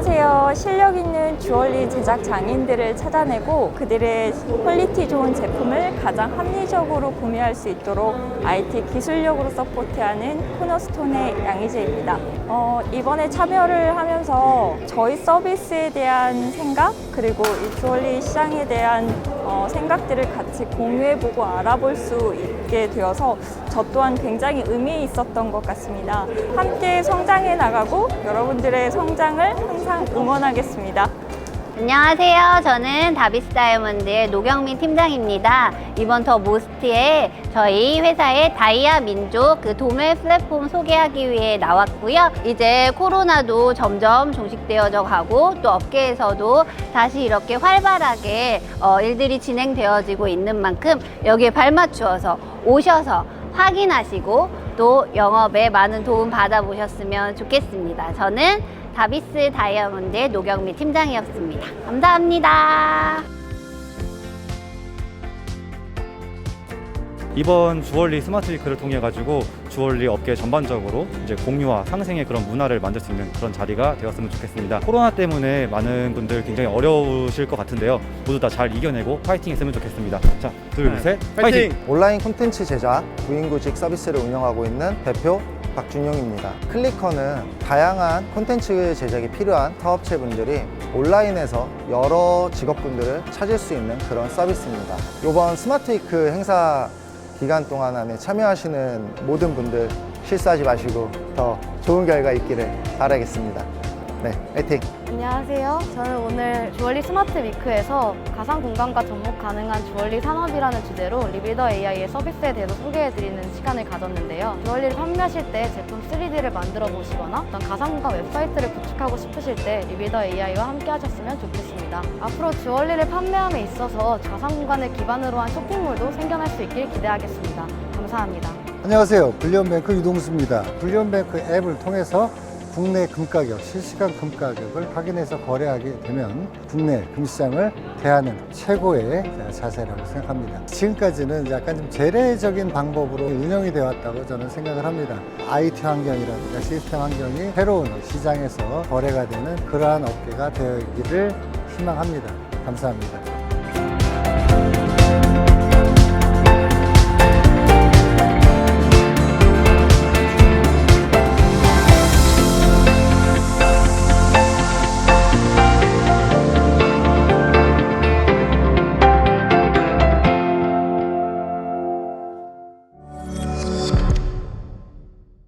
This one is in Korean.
안녕하세요. 실력 있는 주얼리 제작 장인들을 찾아내고 그들의 퀄리티 좋은 제품을 가장 합리적으로 구매할 수 있도록 IT 기술력으로 서포트하는 코너스톤의 양희재입니다. 어, 이번에 참여를 하면서 저희 서비스에 대한 생각 그리고 이 주얼리 시장에 대한 어, 생각들을 같이 공유해보고 알아볼 수 있게 되어서 저 또한 굉장히 의미 있었던 것 같습니다. 함께 성장해 나가고 여러분들의 성장을 항상 응원하겠습니다. 안녕하세요. 저는 다비스 다이아몬드의 노경민 팀장입니다. 이번 더 모스트에 저희 회사의 다이아 민족 그 도매 플랫폼 소개하기 위해 나왔고요. 이제 코로나도 점점 종식되어져 가고 또 업계에서도 다시 이렇게 활발하게 어, 일들이 진행되어지고 있는 만큼 여기에 발맞추어서 오셔서 확인하시고 또 영업에 많은 도움 받아보셨으면 좋겠습니다. 저는 다비스 다이아몬드의 노경미 팀장이었습니다. 감사합니다. 이번 주얼리 스마트 위크를 통해 가지고 주얼리 업계 전반적으로 이제 공유와 상생의 그런 문화를 만들 수 있는 그런 자리가 되었으면 좋겠습니다. 코로나 때문에 많은 분들 굉장히 어려우실 것 같은데요. 모두 다 잘 이겨내고 파이팅 했으면 좋겠습니다. 자, 둘, 셋, 파이팅! 온라인 콘텐츠 제작, 부인구직 서비스를 운영하고 있는 대표 박준용입니다. 클리커는 다양한 콘텐츠 제작이 필요한 사업체분들이 온라인에서 여러 직업군들을 찾을 수 있는 그런 서비스입니다. 이번 스마트위크 행사 기간 동안 안에 참여하시는 모든 분들 실수하지 마시고 더 좋은 결과 있기를 바라겠습니다. 네, 화이팅! 안녕하세요. 저는 오늘 주얼리 스마트 위크에서 가상 공간과 접목 가능한 주얼리 산업이라는 주제로 리빌더 AI의 서비스에 대해서 소개해드리는 시간을 가졌는데요. 주얼리를 판매하실 때 제품 3D를 만들어 보시거나 어떤 가상 공간 웹사이트를 구축하고 싶으실 때 리빌더 AI와 함께 하셨으면 좋겠습니다. 앞으로 주얼리를 판매함에 있어서 가상 공간을 기반으로 한 쇼핑몰도 생겨날 수 있길 기대하겠습니다. 감사합니다. 안녕하세요. 불리온뱅크 유동수입니다. 불리온뱅크 앱을 통해서 국내 금가격, 실시간 금가격을 확인해서 거래하게 되면 국내 금시장을 대하는 최고의 자세라고 생각합니다. 지금까지는 약간 좀 재래적인 방법으로 운영이 되어 왔다고 저는 생각을 합니다. IT 환경이라든가 시스템 환경이 새로운 시장에서 거래가 되는 그러한 업계가 되기를 희망합니다. 감사합니다.